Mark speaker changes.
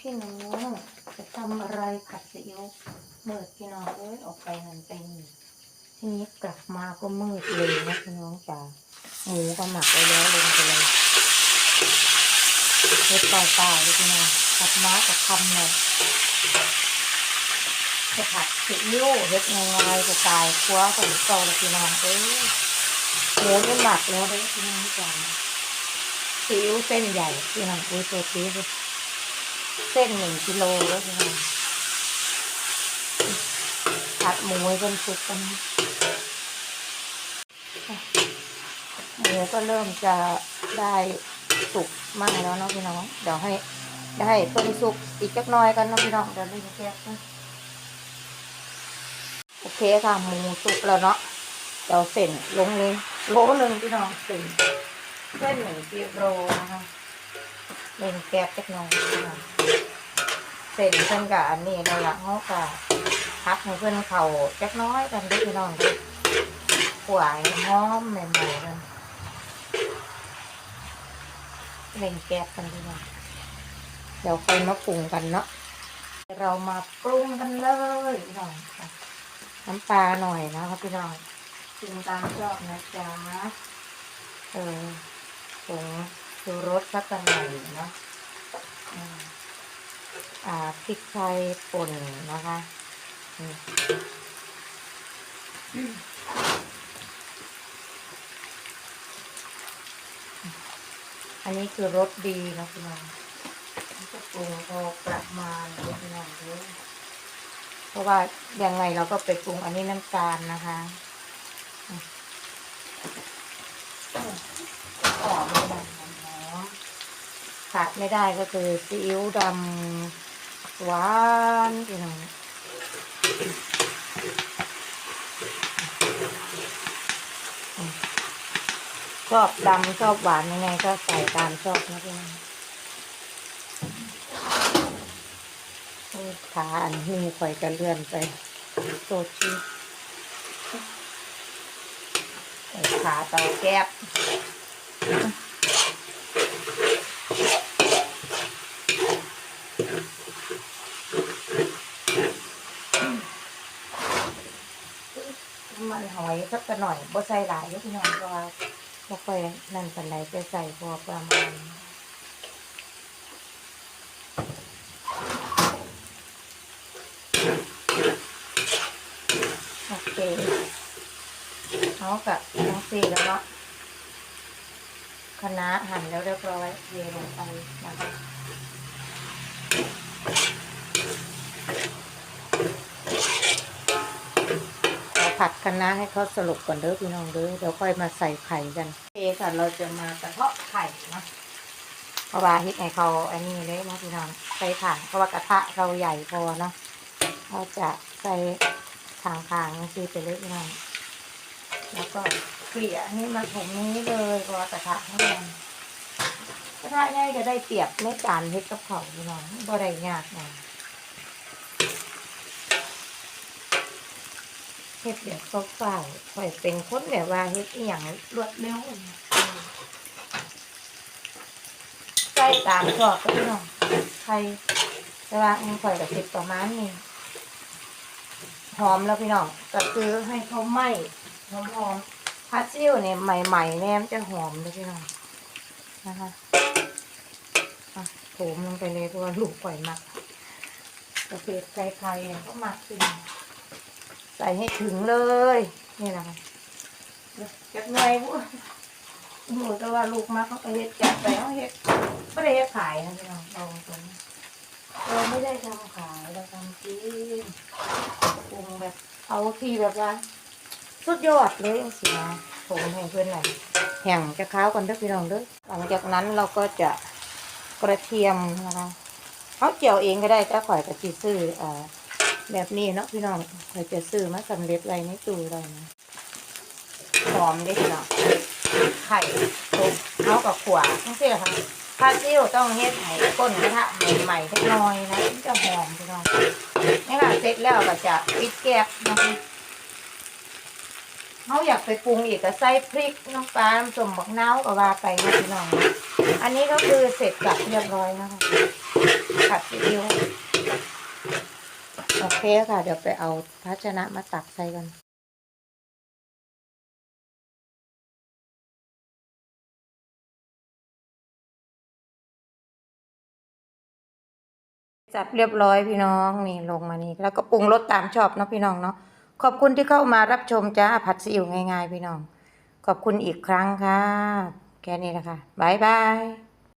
Speaker 1: พี่น้องจะทำอะไรผัดซีอิ๊วมืดพี่น้องเอ้ยออกไปหันไปนี่ทีนี้กลับมาก็มืดเลยนะพี่น้องจ๋าหมูก็หมักไว้แล้วลงไปเลยเฮ็ดเปล่าๆเลยพี่น้องผัดม้ากับคำเลยจะผัดซีอิ๊วเฮ็ดง่ายๆสไตล์ครัวของเก่าเลยพี่น้องเอ้ยหมูก็หมักแล้วเลยพี่น้องจ๋าซีอิ๊วเส้นใหญ่พี่น้องอุ้ยตัวนี้ย เส้นหนึ่งกิโลแล้วพี่น้องผัดหมูให้เป็นสุกกันหมูก็เริ่มจะได้สุกมากแล้วเนาะพี่น้อง เดี๋ยวให้ได้เพิ่มสุกอีกจักน้อยกันเนาะพี่น้อง เดี๋ยวเล่นแก๊สนะโอเคค่ะหมูสุกแล้วเนาะ เดี๋ยวเส้นลงเลยโลหนึ่งพี่น้องเส้นเส้นหนึ่งกิโลนะคะ เล่นแก๊สจักหน่อยนะเสร็จเพิ่นกับอันนี้ได้ละเขาก็พักให้เพิ่นเขาจักน้อยกันเด้วยพี่น้องเด้วยขวายหอมใหม่ๆกันเล่นแก๊สกันพี่น้องเดี๋ยวค่อยมาปรุงกันเนาะเรามาปรุงกันเลยพี่น้องค่ะน้ำปลาหน่อยนะครับพี่น้องปรุงตามชอบนะจ๊ะเออผง ชูรสสักหน่อยเนาะอ่าพริกไทยป่นนะคะอันนี้คือรสดีนะพี่น้องจะปรุงพอประมาณนี้พี่น้องด้วยเพราะว่ายังไงเราก็ไปปรุงอันนี้น้ำตาลนะคะอืมหอมเลยนะหอม ขาด ไม่ได้ก็คือซีอิ๊วดำหวานพี่น้องชอบดำชอบหวานยังไงก็ใส่ตามชอบนะพี่น้องโอ้ยขาอันนี้คอยกระเลื่อนไปโซชีขาเตาแก๊บ มันหอยสักหน่อยบ่ใส่หลายพี่น้องเพราะว่าบ่ค่อยนั่นปานใดจะใส่พอประมาณโอเคเอากับทั้งสี่แล้วเนาะคณะหั่นแล้วเรียบร้อยเทลงไปนะคะ เรา ผัดคะน้าให้เขาสลบก่อนเด้อพี่น้องเด้อเดี๋ยวค่อยมาใส่ไข่กันโอเคค่ะเราจะมากระเทาะไข่นะเพราะว่าฮ็ดให้เขาอันนี้เลยนะพี่น้องใส่ถ่านเพราะว่ากระทะเราใหญ่พอเนาะเราจะใส่ทางทางๆคือไปเลยพี่น้องแล้วก็เกลี่ยให้มาถุงนี้เลยเพราะว่ากระทะข้างในกระทะง่ายจะได้เปรียบในการเฮ็ดกับเขาพี่น้องบ่ได้ยากนะ เฮ็ดแบบเฝ้าๆข่อยเป็นคนแบบว่าเฮ็ดอีหยังรวดเร็วใส่ตามชอบก็พี่น้องใครแต่ว่าอันข่อยก็เฮ็ดประมาณนี้หอมแล้วพี่น้องก็คือให้เขาไหม้หอมหอมๆพัดซิ่วเนี่ยใหม่ๆแนมนจะหอมเลยพี่น้องนะคะอะโถมลงไปเลยเพราะว่าลูกข่อยมักกระเทียมใครๆเนี่ยก็มักพี่น้อง ส่ให้ถึงเลย นี่แหละค่ะจักหน่อยบุหมูแต่ว่าลูกมาเขาก็เฮ็ดจัดไปเขาเฮ็ดไม่ได้เฮ็ดขายนะพี่น้องเราตรงนี้เราไม่ได้ทำขายเราทำกินปรุงแบบ เอาที่แบบว่า สุดยอดเลยสินะผมให้เพื่อนหน่อยแห่งจะข้าวกันเด้อพี่น้องด้อหลังจากนั้นเราก็จะกระเทียมนะคะเขาเจียวเองก็ได้แต่ข่อยกับจีซื้ออ่า แบบนี้เนาะพี่น้องเราจะซื้อมาสำเร็จไรในตู้เรานะหอมเด้พี่น้องไข่ตุกเอากับขวาทั้งสิ้นค่ะผ้าซิ่วต้องเฮ็ดให้ก้นกระทะใหม่ๆเล็กน้อยนะมันจะหอมพี่น้องนี่ค่ะเสร็จแล้วก็จะปิดแก๊สนะคะเขาอยากไปปรุงอีกก็ใส่พริกน้ำปลาน้ำส้มบักนาวก็ว่าไปนะพี่น้อง อันนี้ก็คือเสร็จสับเรียบร้อยนะคะผัดซีอิ๊ว โอเคค่ะ เดี๋ยวไปเอาภาชนะมาตักใส่กันจับเรียบร้อยพี่น้องนี่ลงมานี่แล้วก็ปรุงรสตามชอบเนาะพี่น้องเนาะขอบคุณที่เข้ามารับชมจ้าผัดซีอิ๊วง่าย ๆ พี่น้อง ขอบคุณอีกครั้งค่ะ แค่นี้นะคะบายบาย